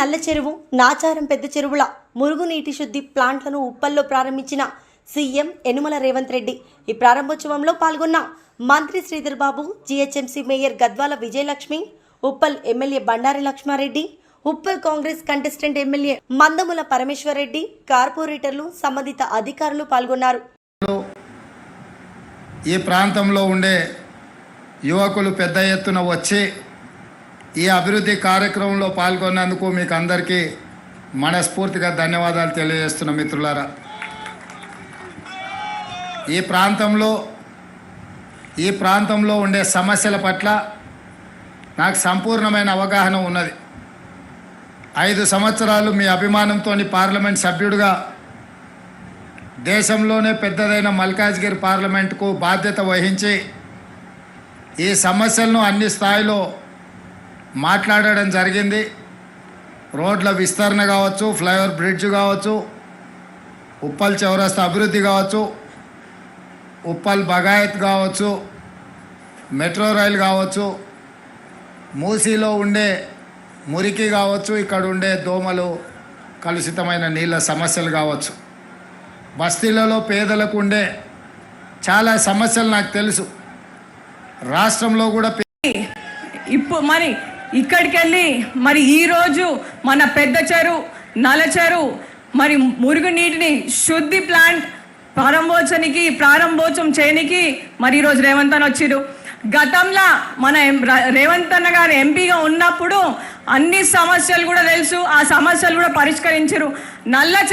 నల్ల చెరువు నాచారం పెద్ద చెరువుల మురుగునీటి శుద్ధి ప్లాంట్లను ఉప్పల్లో ప్రారంభించిన సీఎం యనుమల రేవంత్ రెడ్డి. ఈ ప్రారంభోత్సవంలో పాల్గొన్న మంత్రి Sridhar Babu GHMC mayor Gadwal Vijayalakshmi Uppal MLA Bandari Lakshma Reddy Uppal Congress contestant MLA Mandamula Parameshwar Reddy కార్పొరేటర్లు సంబంధిత అధికారులు పాల్గొన్నారు. ఈ ప్రాంతంలో ఉండే యువకులు పెద్ద ఎత్తున వచ్చి ఈ అభివృద్ధి కార్యక్రమంలో పాల్గొన్నందుకు మీకు అందరికీ మనస్ఫూర్తిగా ధన్యవాదాలు తెలియజేస్తున్న మిత్రులారా. ఈ ప్రాంతంలో ఈ ప్రాంతంలో ఉండే సమస్యల పట్ల నాకు సంపూర్ణమైన అవగాహన ఉన్నది. ఐదు సంవత్సరాలు మీ అభిమానంతో పార్లమెంట్ సభ్యుడిగా దేశంలోనే పెద్దదైన మల్కాజ్గిరి పార్లమెంటుకు బాధ్యత వహించి ఈ సమస్యలను అన్ని స్థాయిలో మాట్లాడడం జరిగింది. రోడ్ల విస్తరణ కావచ్చు ఫ్లైఓవర్ బ్రిడ్జ్ కావచ్చు ఉప్పల్ చౌరస్తా అభివృద్ధి కావచ్చు ఉప్పల్ బగాయత్ కావచ్చు మెట్రో రైలు కావచ్చు మూసీలో ఉండే మురికి కావచ్చు ఇక్కడ ఉండే దోమలు కలుషితమైన నీళ్ళ సమస్యలు కావచ్చు. బస్తీలలో పేదలకు ఉండే చాలా సమస్యలు నాకు తెలుసు. రాష్ట్రంలో కూడా ఇప్పుడు మరి ఇక్కడికి వెళ్ళి మరి ఈరోజు మన పెద్ద చెరువు నల చెరువు మరి మురుగునీటిని శుద్ధి ప్లాంట్ ప్రారంభోత్సవానికి ప్రారంభోత్సవం చేయనికి మరి ఈరోజు రేవంత్ అని వచ్చిరు గతంలో మన ఎం- రేవంత్ అన్న గారు ఎంపీగా ఉన్నప్పుడు అన్ని సమస్యలు కూడా తెలుసు ఆ సమస్యలు కూడా పరిష్కరించారు. నల్ల చెరువు